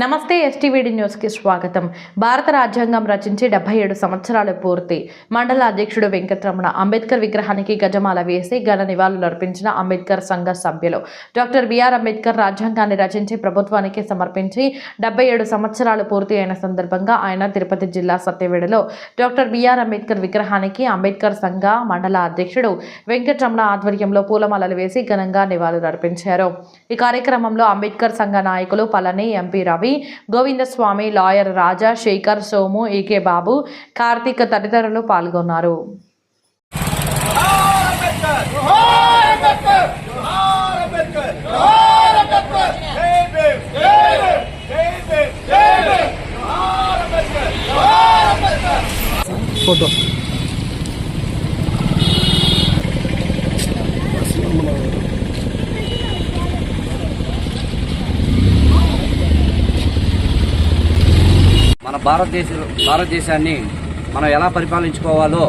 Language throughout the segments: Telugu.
నమస్తే ఎస్టీవీడి న్యూస్కి స్వాగతం. భారత రాజ్యాంగం రచించి డెబ్బై ఏడు సంవత్సరాలు పూర్తి. మండల అధ్యక్షుడు వెంకటరమణ అంబేద్కర్ విగ్రహానికి గజమాల వేసి ఘన నివాళులు అర్పించిన అంబేద్కర్ సంఘ సభ్యులు. డాక్టర్ బిఆర్ అంబేద్కర్ రాజ్యాంగాన్ని రచించి ప్రభుత్వానికి సమర్పించి డెబ్బై ఏడు సంవత్సరాలు పూర్తి అయిన సందర్భంగా ఆయన తిరుపతి జిల్లా సత్యవేడలో డాక్టర్ బిఆర్ అంబేద్కర్ విగ్రహానికి అంబేద్కర్ సంఘ మండల అధ్యక్షుడు వెంకటరమణ ఆధ్వర్యంలో పూలమాలలు వేసి ఘనంగా నివాళులు అర్పించారు. ఈ కార్యక్రమంలో అంబేద్కర్ సంఘ నాయకులు Palani MP Ravi Govindaswamy lawyer Raja Sekhar Somu AK Babu Karthik తదితరులు పాల్గొన్నారు. ఫోటో మన భారతదేశ భారతదేశాన్ని మనం ఎలా పరిపాలించుకోవాలో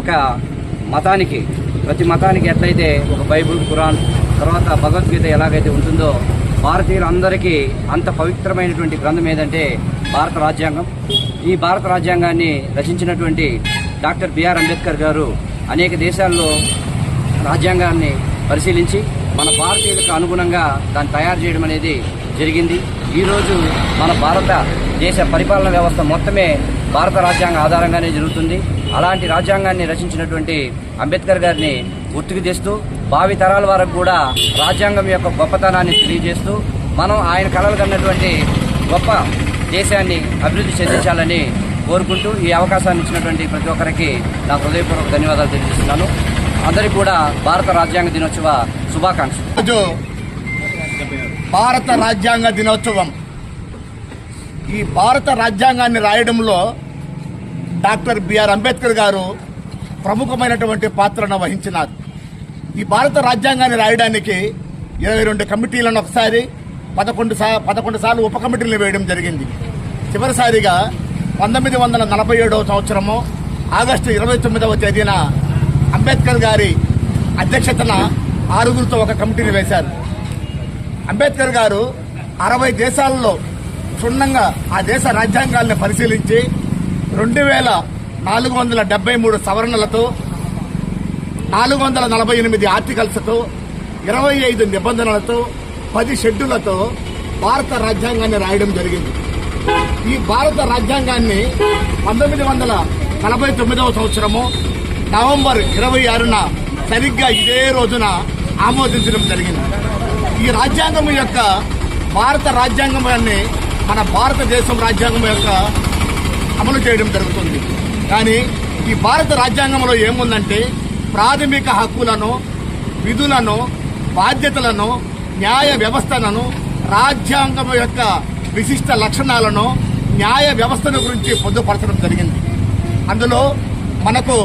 ఒక మతానికి ప్రతి మతానికి ఎట్లయితే ఒక బైబుల్ ఖురాన్ తర్వాత భగవద్గీత ఎలాగైతే ఉంటుందో భారతీయులందరికీ అంత పవిత్రమైనటువంటి గ్రంథం ఏదంటే భారత రాజ్యాంగం. ఈ భారత రాజ్యాంగాన్ని రచించినటువంటి డాక్టర్ బిఆర్ అంబేద్కర్ గారు అనేక దేశాల్లో రాజ్యాంగాన్ని పరిశీలించి మన భారతీయులకు అనుగుణంగా దాన్ని తయారు చేయడం అనేది జరిగింది. ఈరోజు మన భారత దేశ పరిపాలన వ్యవస్థ మొత్తమే భారత రాజ్యాంగం ఆధారంగానే జరుగుతుంది. అలాంటి రాజ్యాంగాన్ని రచించినటువంటి అంబేద్కర్ గారిని గుర్తుకు తెస్తూ భావి తరాల వరకు కూడా రాజ్యాంగం యొక్క గొప్పతనాన్ని తెలియజేస్తూ మనం ఆయన కలలు కన్నటువంటి గొప్ప దేశాన్ని అభివృద్ధి చెందించాలని కోరుకుంటూ ఈ అవకాశాన్ని ఇచ్చినటువంటి ప్రతి ఒక్కరికి నా హృదయపూర్వక ధన్యవాదాలు తెలియజేస్తున్నాను. అందరికీ కూడా భారత రాజ్యాంగ దినోత్సవ శుభాకాంక్షలు. భారత రాజ్యాంగ దినోత్సవం. ఈ భారత రాజ్యాంగాన్ని రాయడంలో డాక్టర్ బిఆర్ అంబేద్కర్ గారు ప్రముఖమైనటువంటి పాత్రను వహించినారు. ఈ భారత రాజ్యాంగాన్ని రాయడానికి ఇరవై రెండు కమిటీలను ఒకసారి పదకొండు సా పదకొండు సార్లు ఉప కమిటీలు వేయడం జరిగింది. చివరిసారిగా పంతొమ్మిది వందల నలభై ఏడవ సంవత్సరము ఆగస్టు ఇరవై తొమ్మిదవ తేదీన అంబేద్కర్ గారి అధ్యక్షతన ఆరుగురితో ఒక కమిటీని వేశారు. అంబేద్కర్ గారు అరవై దేశాల్లో క్షుణ్ణంగా ఆ దేశ రాజ్యాంగాల్ని పరిశీలించి రెండు వేల నాలుగు వందల డెబ్బై మూడు సవరణలతో నాలుగు వందల నలభై ఎనిమిది ఆర్టికల్స్తో ఇరవై ఐదు నిబంధనలతో పది షెడ్యూళ్ళతో భారత రాజ్యాంగాన్ని రాయడం జరిగింది. ఈ భారత రాజ్యాంగాన్ని పంతొమ్మిది వందల నలభై తొమ్మిదవ సంవత్సరము నవంబర్ ఇరవై ఆరున సరిగ్గా ఇదే రోజున ఆమోదించడం జరిగింది. ఈ రాజ్యాంగం యొక్క భారత రాజ్యాంగాన్ని మన భారతదేశం రాజ్యాంగం యొక్క అమలు చేయడం జరుగుతుంది. కానీ ఈ భారత రాజ్యాంగంలో ఏముందంటే ప్రాథమిక హక్కులను విధులను బాధ్యతలను న్యాయ వ్యవస్థలను రాజ్యాంగం యొక్క విశిష్ట లక్షణాలను న్యాయ వ్యవస్థను గురించి పొందుపరచడం జరిగింది. అందులో మనకు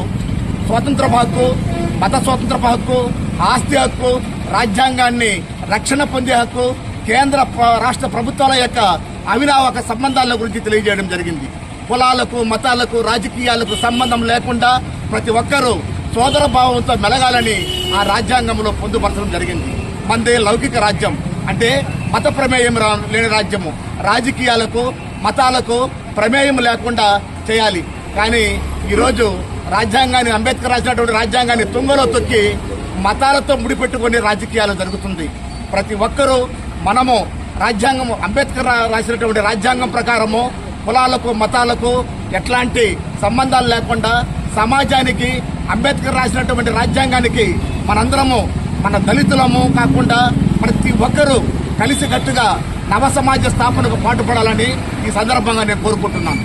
స్వాతంత్ర హక్కు మత స్వతంత్ర హక్కు ఆస్తి హక్కు రాజ్యాంగాన్ని రక్షణ పొందే హక్కు కేంద్ర రాష్ట్ర ప్రభుత్వాల యొక్క అవినావక సంబంధాల గురించి తెలియజేయడం జరిగింది. కులాలకు మతాలకు రాజకీయాలకు సంబంధం లేకుండా ప్రతి ఒక్కరూ సోదర భావంతో మెలగాలని ఆ రాజ్యాంగంలో పొందుపరచడం జరిగింది. మందే లౌకిక రాజ్యం అంటే మత ప్రమేయం రా- లేని రాజ్యము. రాజకీయాలకు మతాలకు ప్రమేయం లేకుండా చేయాలి. కానీ ఈరోజు రాజ్యాంగాన్ని అంబేద్కర్ రాసినటువంటి రాజ్యాంగాన్ని తుంగలో తొక్కి మతాలతో ముడిపెట్టుకునే రాజకీయాలు జరుగుతుంది. ప్రతి ఒక్కరూ మనము రాజ్యాంగం అంబేద్కర్ రా- రాసినటువంటి రాజ్యాంగం ప్రకారము కులాలకు మతాలకు ఎట్లాంటి సంబంధాలు లేకుండా సమాజానికి అంబేద్కర్ రాసినటువంటి రాజ్యాంగానికి మనందరము మన దళితులము కాకుండా ప్రతి ఒక్కరూ కలిసికట్టుగా నవ సమాజ స్థాపనకు పాటుపడాలని ఈ సందర్భంగా నేను కోరుకుంటున్నాను.